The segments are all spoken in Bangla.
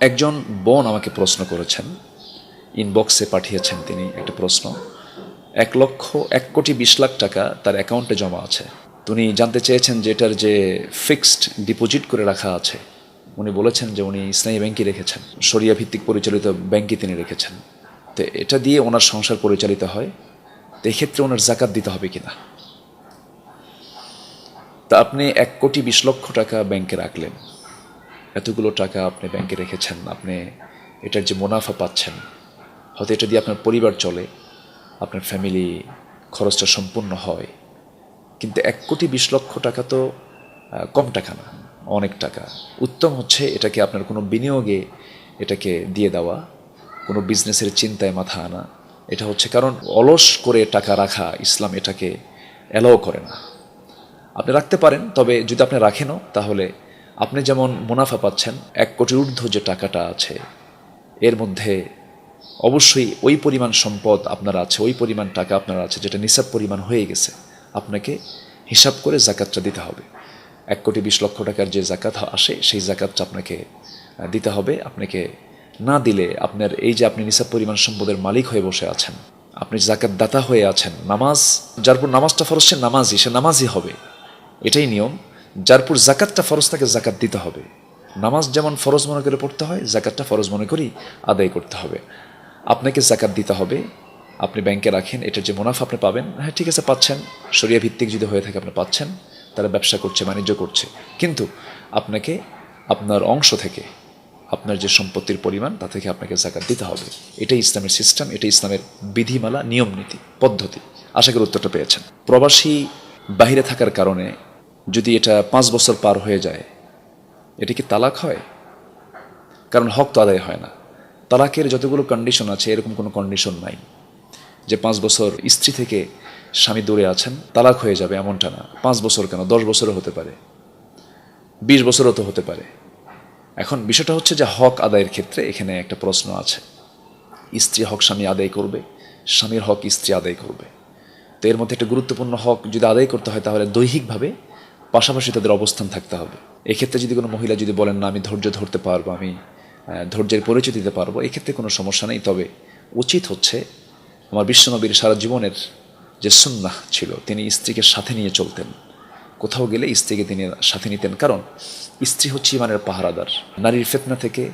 একজন বোন আমাকে প্রশ্ন করেছেন। ইনবক্সে পাঠিয়েছেন তিনি একটা প্রশ্ন। এক লক্ষ এক কোটি বিশ লাখ টাকা তার অ্যাকাউন্টে জমা আছে। উনি জানতে চেয়েছেন যে এটার যে ফিক্সড ডিপোজিট করে রাখা আছে, উনি বলেছেন যে উনি ইসলামী ব্যাংকে রেখেছেন। সরিয়া ভিত্তিক পরিচালিত ব্যাংকে তিনি রেখেছেন। তো এটা দিয়ে ওনার সংসার পরিচালিত হয়। তো এক্ষেত্রে ওনার জাকাত দিতে হবে কিনা? তা আপনি এক কোটি বিশ লক্ষ টাকা ব্যাংকে রাখলেন। এতগুলো টাকা আপনি ব্যাংকে রেখেছেন, আপনি এটার যে মুনাফা পাচ্ছেন, হয়তো এটা দিয়ে আপনার পরিবার চলে, আপনার ফ্যামিলি খরচটা সম্পূর্ণ হয়। কিন্তু এক কোটি বিশ লক্ষ টাকা তো কম টাকা না, অনেক টাকা। উত্তম হচ্ছে এটাকে আপনার কোনো বিনিয়োগে এটাকে দিয়ে দেওয়া, কোনো বিজনেসের চিন্তায় মাথা আনা। এটা হচ্ছে কারণ অলস করে টাকা রাখা ইসলাম এটাকে অ্যালাও করে না। আপনি রাখতে পারেন, তবে যদি আপনি রাখেনও, তাহলে আপনি যেমন মুনাফা পাচ্ছেন, এক কোটি ঊর্ধ্ব যে টাকাটা আছে, এর মধ্যে অবশ্যই ওই পরিমাণ সম্পদ আপনার আছে, ওই পরিমাণ টাকা আপনার আছে, যেটা নিসাব পরিমাণ হয়ে গেছে, আপনাকে হিসাব করে জাকাতটা দিতে হবে। এক কোটি বিশ লক্ষ টাকার যে জাকাত আসে, সেই জাকাতটা আপনাকে দিতে হবে। আপনাকে না দিলে আপনার এই যে আপনি নিসাব পরিমাণ সম্পদের মালিক হয়ে বসে আছেন, আপনি জাকাত দাতা হয়ে আছেন, নামাজ, যার উপর নামাজটা ফরজ, সে সে নামাজি হবে। এটাই নিয়ম। যার উপর জাকাতটা ফরজ তাকে জাকাত দিতে হবে। নামাজ যেমন ফরজ মনে করে পড়তে হয় জাকাতটা ফরজ মনে করি আদায় করতে হবে। আপনাকে জাকাত দিতে হবে, আপনি ব্যাংকে রাখেন এটার যে মুনাফা আপনি পাবেন হ্যাঁ ঠিক আছে, পাচ্ছেন। সরিয়া ভিত্তিক যদি হয়ে থাকে আপনি পাচ্ছেন তারা ব্যবসা করছে, বাণিজ্য করছে। কিন্তু আপনাকে, আপনার অংশ থেকে, আপনার যে সম্পত্তির পরিমাণ, তা থেকে আপনাকে জাকাত দিতে হবে। এটাই ইসলামের সিস্টেম এটা ইসলামের বিধিমালা, নিয়ম নীতি, পদ্ধতি। আশা করি উত্তরটা পেয়েছেন। প্রবাসী বাহিরে থাকার কারণে যদি এটা পাঁচ বছর পার হয়ে যায়, এটা কি তালাক হয়? কারণ হক তো আদায় হয় না। তালাকের যতগুলো কন্ডিশন আছে, এরকম কোনো কন্ডিশন নাই। যে পাঁচ বছর স্ত্রী থেকে স্বামী দূরে আছেন, তালাক হয়ে যাবে এমনটা না। পাঁচ বছর কেন? দশ বছরও হতে পারে। বিশ বছরও তো হতে পারে। এখন বিষয়টা হচ্ছে যে হক আদায়ের ক্ষেত্রে এখানে একটা প্রশ্ন আছে। স্ত্রী হক স্বামী আদায় করবে, স্বামীর হক স্ত্রী আদায় করবে। তো এর মধ্যে একটা গুরুত্বপূর্ণ হক যদি আদায় করতে হয় তাহলে দৈহিকভাবে পাশাপাশি তাদের অবস্থান থাকতে হবে। এক্ষেত্রে যদি কোনো মহিলা যদি বলেন, না, আমি ধৈর্য ধরতে পারব, আমি ধৈর্যের পরিচয় দিতে পারব, এক্ষেত্রে কোনো সমস্যা নেই। তবে উচিত হচ্ছে আমার বিশ্বনবীর সারা জীবনের যে সুন্নাহ ছিল, তিনি স্ত্রীকে সাথে নিয়ে চলতেন। কোথাও গেলে স্ত্রীকে তিনি সাথে নিতেন। কারণ স্ত্রী হচ্ছে ইমানের পাহারাদার। নারীর ফেতনা থেকে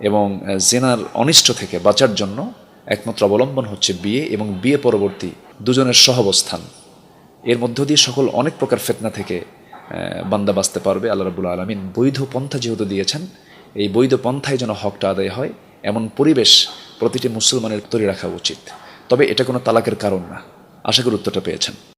এবং জেনার অনিষ্ট থেকে বাঁচার জন্য একমাত্র অবলম্বন হচ্ছে বিয়ে এবং বিয়ে পরবর্তী দুজনের সহবস্থান। এর মধ্য দিয়ে সকল অনেক প্রকার ফেতনা থেকে বান্দা বাঁচতে পারবে, আল্লাহ রাবুল আলমিন বৈধ পন্থা যেহেতু দিয়েছেন, এই বৈধ পন্থায় যেন হকটা আদায় হয়, এমন পরিবেশ প্রতিটি মুসলমানের তৈরি রাখা উচিত। তবে এটা কোনো তালাকের কারণ না। আশা করি উত্তরটা পেয়েছেন।